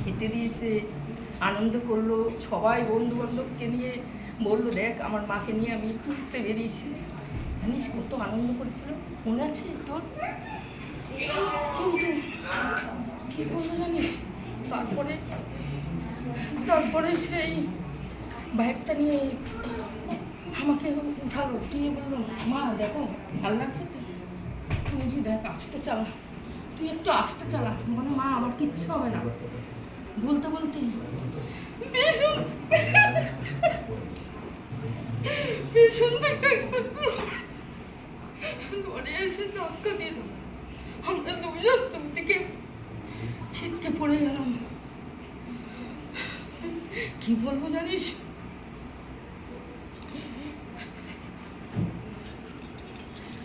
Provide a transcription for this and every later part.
খেতে দিয়েছে, আনন্দ করল, সবাই বন্ধু বান্ধবকে নিয়ে বলল, দেখ, আমার মাকে নিয়ে আমি ঘুরতে বেরিয়েছি। জানিস কত আনন্দ করেছিল? মনে আছে তোর? কিন্তু কি বলব জানিস? তারপরে তারপরে সেই ব্যাগটা নিয়ে আমাকে উঠালো, উঠিয়ে বলল, মা, দেখো, ভালো লাগছে তো? বলছি, দেখ, আসতে চালা, তুই একটু আসতে চালা। মানে মা, আমার কিচ্ছু হবে না। বলতে বলতে। ভীষণ। ভীষণ এসে আমরা পড়ে গেলাম। কি বলব জানিস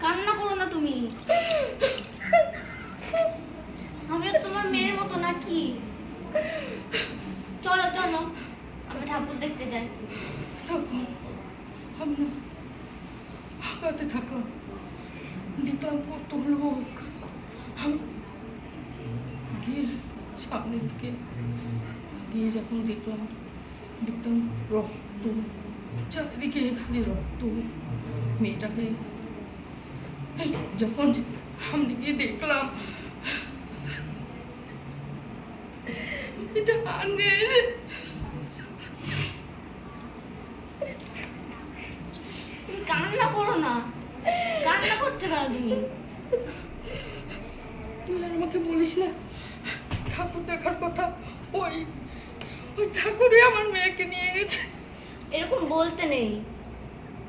কান্না করো না তুমি আমিও তোমার মেয়ের মতো নাকি চলো চলো। আমি ঠাকুর দেখতে যাই। হাঁকাতে থাকলাম দেখলাম কত লোক। গিয়ে সামনের দিকে গিয়ে যখন দেখলাম, দেখতাম রক্ত। চারিদিকে খালি রক্ত। মেয়েটাকে যখন সামনে গিয়ে দেখলাম এটা আর কান্না করো না। কান্না করতে কেন তুমি। তুই আর আমাকে বলিস না। ঠাকুর দেখার কথা ওই ওই ঠাকুরই আমার মেয়েকে নিয়ে গেছে। এরকম বলতে নেই।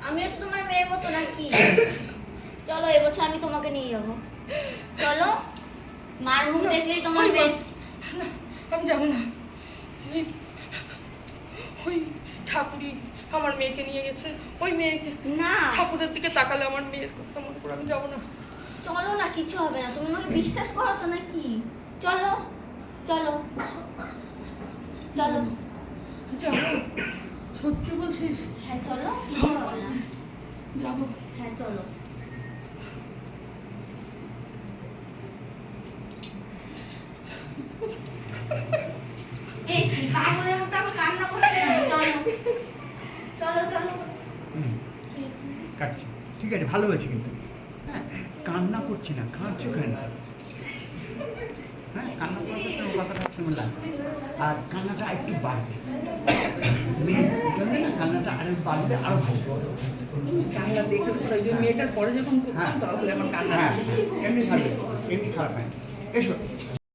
আমিও তো তোমার মেয়ের মতো নাকি। চলো এবছর আমি তোমাকে নিয়ে যাব। চলো মার মুখ দেখলেই তোমার মেয়ে আমি যাব না। ওই ঠাকুরই আমার মেয়েকে নিয়ে গেছে। ওই মেয়েকে না। ঠাকুরের দিকে তাকালে আমার মেয়ের কথা মনে করে আমি যাব না। চলো না কিছু হবে না। তুমি আমাকে বিশ্বাস করো তো নাকি? চলো চলো। চলো। চলো সত্যি বলছিস? হ্যাঁ চলো কিছু হবে না। যাব। হ্যাঁ চলো এই কি পাগলের মতো আবার কান্না করছে কেন? চলো চলো চলো হুম, কাটছি। ঠিক আছে ভালো হয়েছে কিন্তু। হ্যাঁ কান্না করছি না কাঁদছো কেন? হ্যাঁ কান্না করতে তোমার কথাটা কেমন লাগবে আর কান্নাটা একটু বাড়বে। মেয়ের জন্য না কান্নাটা আরও বাড়বে আরও ভালো কান্না দেখে ওই যে মেয়েটার পরে যখন করতাম হ্যাঁ আমার কান্না হ্যাঁ এমনি ভালো এমনি খারাপ হয় এসো।